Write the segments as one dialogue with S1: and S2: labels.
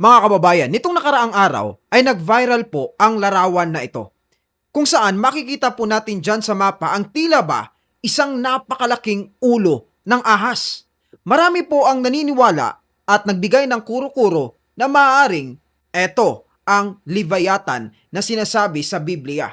S1: Mga kababayan, nitong nakaraang araw ay nag-viral po ang larawan na ito. Kung saan makikita po natin dyan sa mapa ang tila ba isang napakalaking ulo ng ahas. Marami po ang naniniwala at nagbigay ng kuro-kuro na maaaring eto ang Leviathan na sinasabi sa Biblia.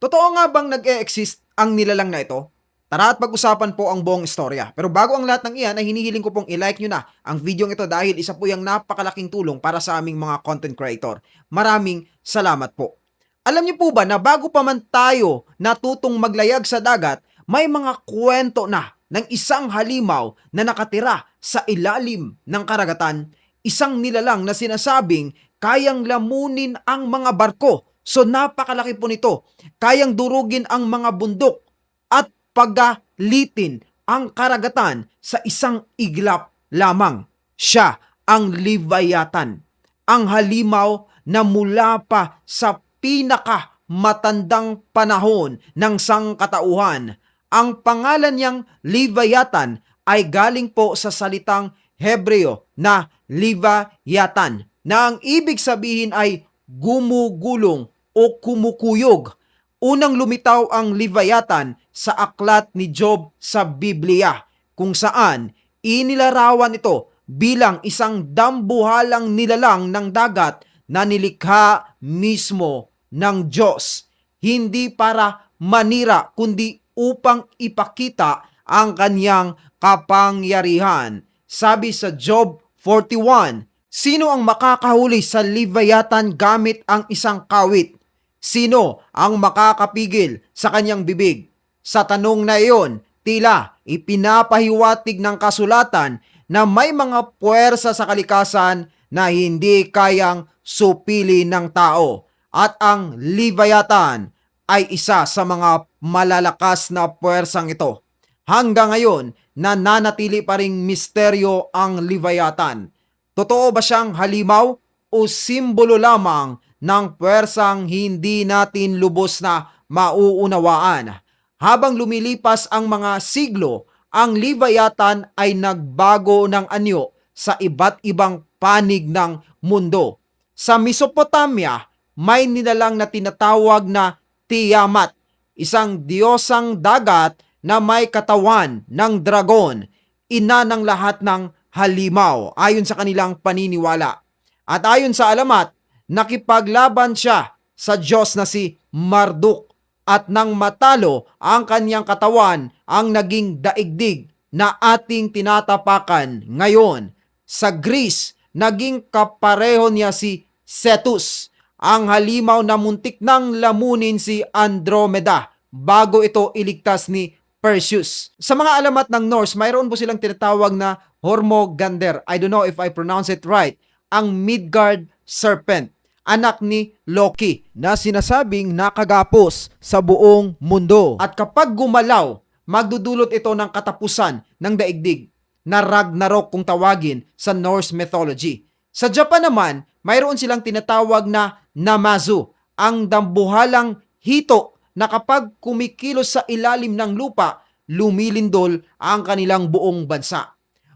S1: Totoo nga bang nag-e-exist ang nilalang na ito? Tara at pag-usapan po ang buong istorya. Pero bago ang lahat ng iyan ay hinihiling ko pong i-like nyo na ang video ito dahil isa po yung napakalaking tulong para sa aming mga content creator. Maraming salamat po. Alam niyo po ba na bago pa man tayo natutong maglayag sa dagat, may mga kwento na ng isang halimaw na nakatira sa ilalim ng karagatan, isang nilalang na sinasabing kayang lamunin ang mga barko. So napakalaki po nito. Kayang durugin ang mga bundok pagalitin ang karagatan sa isang iglap lamang. Siya ang Leviathan, ang halimaw na mula pa sa pinaka matandang panahon ng sangkatauhan. Ang pangalan niyang Leviathan ay galing po sa salitang Hebreo na Leviathan na ang ibig sabihin ay gumugulong o kumukuyog unang lumitaw ang Leviathan sa aklat ni Job sa Biblia kung saan inilarawan ito bilang isang dambuhalang nilalang ng dagat na nilikha mismo ng Diyos. Hindi para manira kundi upang ipakita ang kanyang kapangyarihan. Sabi sa Job 41, Sino ang makakahuli sa Leviathan gamit ang isang kawit? Sino ang makakapigil sa kanyang bibig? Sa tanong na iyon, tila ipinapahiwatig ng kasulatan na may mga puwersa sa kalikasan na hindi kayang supili ng tao. At ang Leviathan ay isa sa mga malalakas na puwersang ito. Hanggang ngayon, nananatili pa ring misteryo ang Leviathan. Totoo ba siyang halimaw o simbolo lamang ng puwersang hindi natin lubos na mauunawaan. Habang lumilipas ang mga siglo, ang Leviathan ay nagbago ng anyo sa iba't ibang panig ng mundo. Sa Mesopotamia, may nilalang na tinatawag na Tiamat, isang diyosang dagat na may katawan ng dragon, ina ng lahat ng halimaw ayon sa kanilang paniniwala. At ayon sa alamat, nakipaglaban siya sa Diyos na si Marduk at nang matalo ang kanyang katawan ang naging daigdig na ating tinatapakan ngayon. Sa Greece, naging kapareho niya si Cetus, ang halimaw na muntik nang lamunin si Andromeda bago ito iligtas ni Perseus. Sa mga alamat ng Norse, mayroon po silang tinatawag na Hormogander. I don't know if I pronounce it right. Ang Midgard Serpent anak ni Loki na sinasabing nakagapos sa buong mundo. At kapag gumalaw, magdudulot ito ng katapusan ng daigdig na Ragnarok kung tawagin sa Norse mythology. Sa Japan naman, mayroon silang tinatawag na Namazu, ang dambuhalang hito na kapag kumikilos sa ilalim ng lupa, lumilindol ang kanilang buong bansa.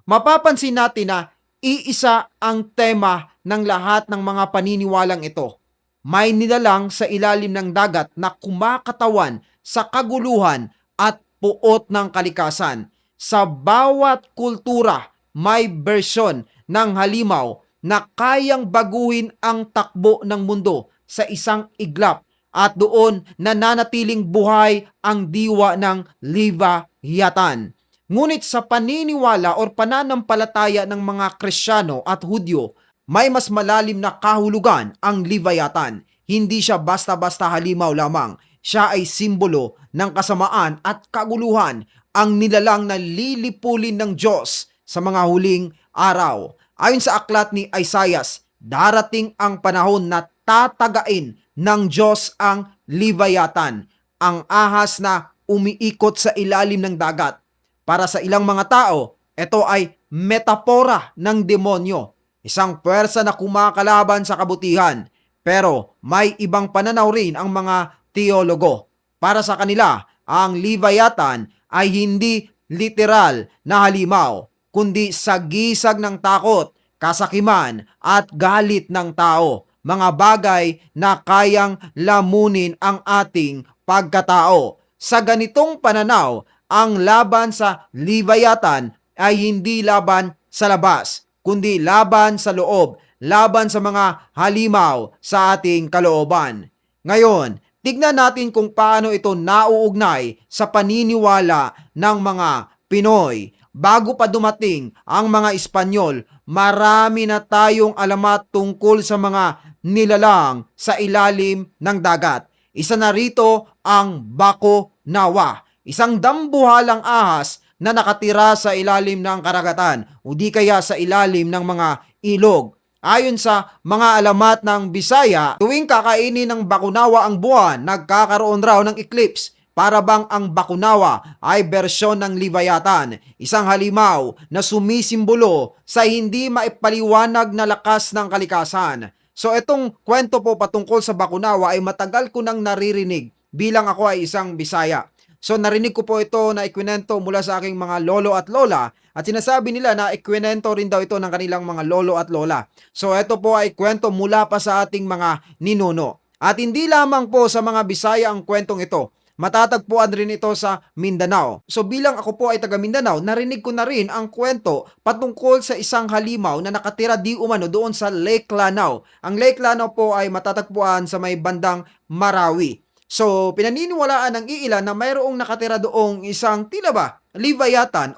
S1: Mapapansin natin na iisa ang tema ng lahat ng mga paniniwalang ito. May nilalang sa ilalim ng dagat na kumakatawan sa kaguluhan at puot ng kalikasan. Sa bawat kultura, may bersyon ng halimaw na kayang baguhin ang takbo ng mundo sa isang iglap at doon nananatiling buhay ang diwa ng Leviathan. Ngunit sa paniniwala or pananampalataya ng mga Krisyano at Hudyo, may mas malalim na kahulugan ang Leviathan. Hindi siya basta-basta halimaw lamang. Siya ay simbolo ng kasamaan at kaguluhan, ang nilalang na lilipulin ng Diyos sa mga huling araw. Ayon sa aklat ni Isaias, darating ang panahon na tatagain ng Diyos ang Leviathan, ang ahas na umiikot sa ilalim ng dagat. Para sa ilang mga tao, ito ay metapora ng demonyo isang puwersa na kumakalaban sa kabutihan. Pero may ibang pananaw rin ang mga teologo. Para sa kanila, ang Leviathan ay hindi literal na halimaw, kundi sagisag ng takot, kasakiman at galit ng tao, mga bagay na kayang lamunin ang ating pagkatao. Sa ganitong pananaw, ang laban sa Leviathan ay hindi laban sa labas, kundi laban sa loob, laban sa mga halimaw sa ating kalooban. Ngayon, tignan natin kung paano ito nauugnay sa paniniwala ng mga Pinoy. Bago pa dumating ang mga Espanyol, marami na tayong alamat tungkol sa mga nilalang sa ilalim ng dagat. Isa na rito ang Bako Nawa, isang dambuhalang ahas na nakatira sa ilalim ng karagatan o di kaya sa ilalim ng mga ilog. Ayon sa mga alamat ng Bisaya, tuwing kakainin ng Bakunawa ang buwan, nagkakaroon raw ng eclipse. Para bang ang Bakunawa ay bersyon ng Leviathan, isang halimaw na sumisimbolo sa hindi maipaliwanag na lakas ng kalikasan. So itong kwento po patungkol sa Bakunawa ay matagal ko nang naririnig bilang ako ay isang Bisaya. So narinig ko po ito na ikwinento mula sa aking mga lolo at lola at sinasabi nila na ikwinento rin daw ito ng kanilang mga lolo at lola. So ito po ay kwento mula pa sa ating mga ninuno. At hindi lamang po sa mga Bisaya ang kwentong ito. Matatagpuan rin ito sa Mindanao. So bilang ako po ay taga Mindanao, narinig ko na rin ang kwento patungkol sa isang halimaw na nakatira di umano doon sa Lake Lanao. Ang Lake Lanao po ay matatagpuan sa may bandang Marawi. So, pinaniniwalaan ng iilan na mayroong nakatira doong isang tila ba,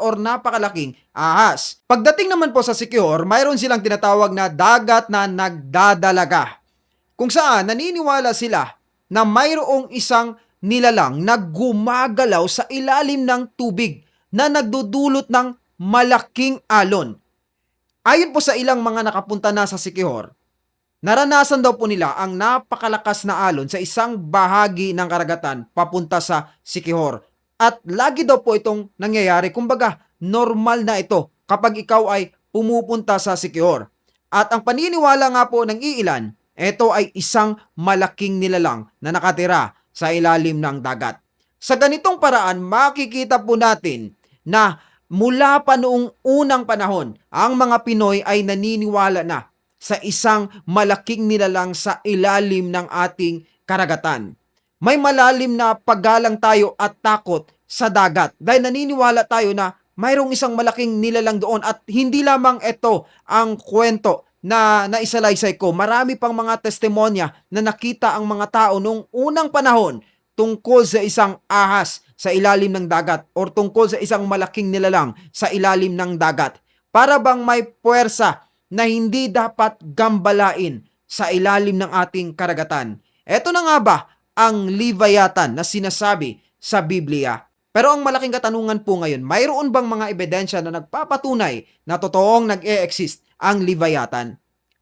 S1: or napakalaking ahas. Pagdating naman po sa Sikihor, mayroon silang tinatawag na dagat na nagdadalaga. Kung saan naniniwala sila na mayroong isang nilalang na gumagalaw sa ilalim ng tubig na nagdudulot ng malaking alon. Ayon po sa ilang mga nakapunta na sa Sikihor, Naranasan daw po nila ang napakalakas na alon sa isang bahagi ng karagatan papunta sa Sikihor. At lagi daw po itong nangyayari. Kumbaga, normal na ito kapag ikaw ay pumupunta sa Sikihor. At ang paniniwala nga po ng iilan, ito ay isang malaking nilalang na nakatira sa ilalim ng dagat. Sa ganitong paraan, makikita po natin na mula pa noong unang panahon, ang mga Pinoy ay naniniwala na sa isang malaking nilalang sa ilalim ng ating karagatan. May malalim na paggalang tayo at takot sa dagat dahil naniniwala tayo na mayroong isang malaking nilalang doon at hindi lamang ito ang kwento na naisalaysay ko. Marami pang mga testimonya na nakita ang mga tao nung unang panahon tungkol sa isang ahas sa ilalim ng dagat or tungkol sa isang malaking nilalang sa ilalim ng dagat. Para bang may puwersa na hindi dapat gambalain sa ilalim ng ating karagatan. Ito na nga ba ang Leviathan na sinasabi sa Biblia? Pero ang malaking katanungan po ngayon, mayroon bang mga ebidensya na nagpapatunay na totoong nag-e-exist ang Leviathan?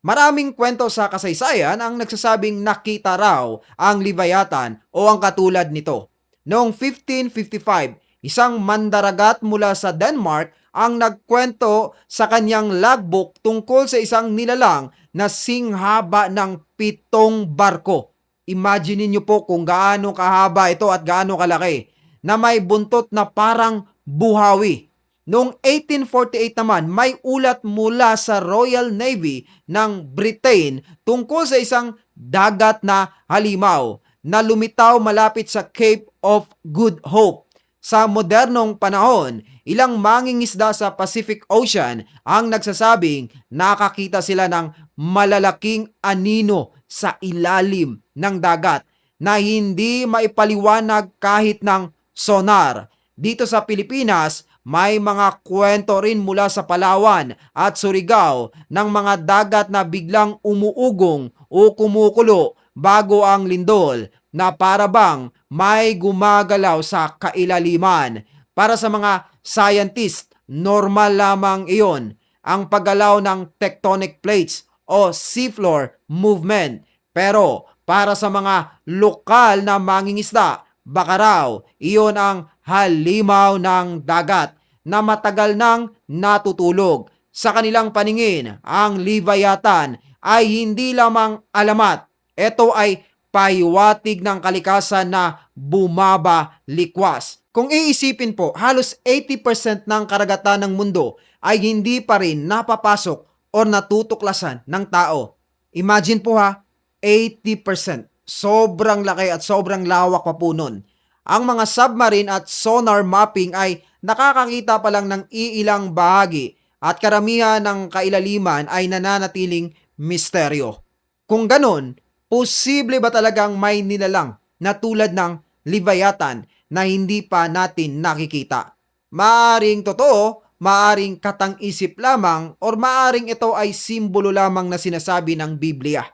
S1: Maraming kwento sa kasaysayan ang nagsasabing nakita raw ang Leviathan o ang katulad nito. Noong 1555, isang mandaragat mula sa Denmark ang nagkwento sa kanyang logbook tungkol sa isang nilalang na singhaba ng pitong barko. Imagine niyo po kung gaano kahaba ito at gaano kalaki na may buntot na parang buhawi. Noong 1848 naman, may ulat mula sa Royal Navy ng Britain tungkol sa isang dagat na halimaw na lumitaw malapit sa Cape of Good Hope. Sa modernong panahon, ilang mangingisda sa Pacific Ocean ang nagsasabing nakakita sila ng malalaking anino sa ilalim ng dagat na hindi maipaliwanag kahit ng sonar. Dito sa Pilipinas, may mga kwento rin mula sa Palawan at Surigao ng mga dagat na biglang umuugong o kumukulo bago ang lindol na para bang may gumagalaw sa kailaliman. Para sa mga scientist, normal lamang iyon ang paggalaw ng tectonic plates o seafloor movement. Pero para sa mga lokal na mangingisda, baka raw iyon ang halimaw ng dagat na matagal nang natutulog. Sa kanilang paningin, ang Leviathan ay hindi lamang alamat. Ito ay pahiwatig ng kalikasan na bumaba likwas. Kung iisipin po, halos 80% ng karagatan ng mundo ay hindi pa rin napapasok o natutuklasan ng tao. Imagine po ha, 80%. Sobrang laki at sobrang lawak pa po nun. Ang mga submarine at sonar mapping ay nakakakita pa lang ng iilang bahagi at karamihan ng kailaliman ay nananatiling misteryo. Kung ganon, posible ba talagang may nilalang na tulad ng Leviathan na hindi pa natin nakikita? Maaring totoo, maaring katang-isip lamang, or maaring ito ay simbolo lamang na sinasabi ng Biblia.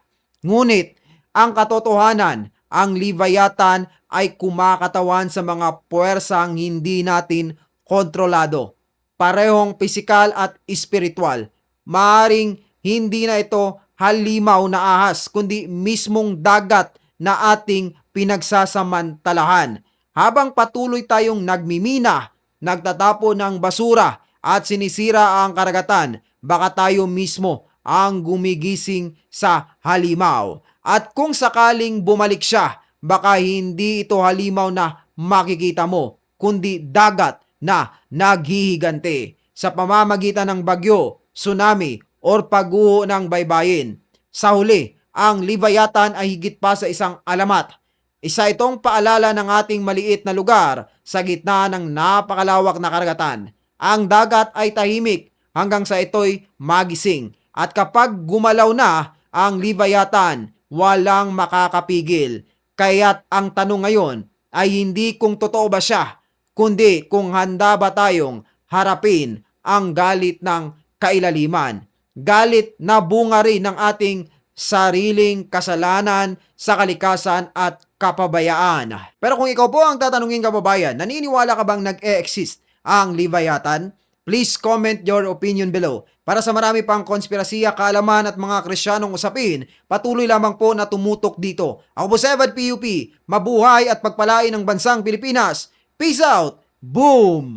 S1: Ngunit, ang katotohanan, ang Leviathan ay kumakatawan sa mga puwersang hindi natin kontrolado. Parehong pisikal at espiritual. Maaring hindi na ito halimaw na ahas, kundi mismong dagat na ating pinagsasamantalahan. Habang patuloy tayong nagmimina, nagtatapo ng basura at sinisira ang karagatan, baka tayo mismo ang gumigising sa halimaw. At kung sakaling bumalik siya, baka hindi ito halimaw na makikita mo, kundi dagat na naghihigante sa pamamagitan ng bagyo, tsunami, or pagguho ng baybayin. Sa huli, ang Leviathan ay higit pa sa isang alamat. Isa itong paalala ng ating maliit na lugar sa gitna ng napakalawak na karagatan. Ang dagat ay tahimik hanggang sa ito'y magising. At kapag gumalaw na ang Leviathan, walang makakapigil. Kaya't ang tanong ngayon ay hindi kung totoo ba siya, kundi kung handa ba tayong harapin ang galit ng kailaliman. Galit na bunga rin ng ating sariling kasalanan sa kalikasan at kapabayaan. Pero kung ikaw po ang tatanungin kababayan, naniniwala ka bang nag-e-exist ang Leviathan? Please comment your opinion below. Para sa marami pang konspirasiya, kaalaman at mga krisyanong usapin, patuloy lamang po na tumutok dito. Ako po si Evad PUP, mabuhay at pagpalain ng bansang Pilipinas. Peace out! Boom!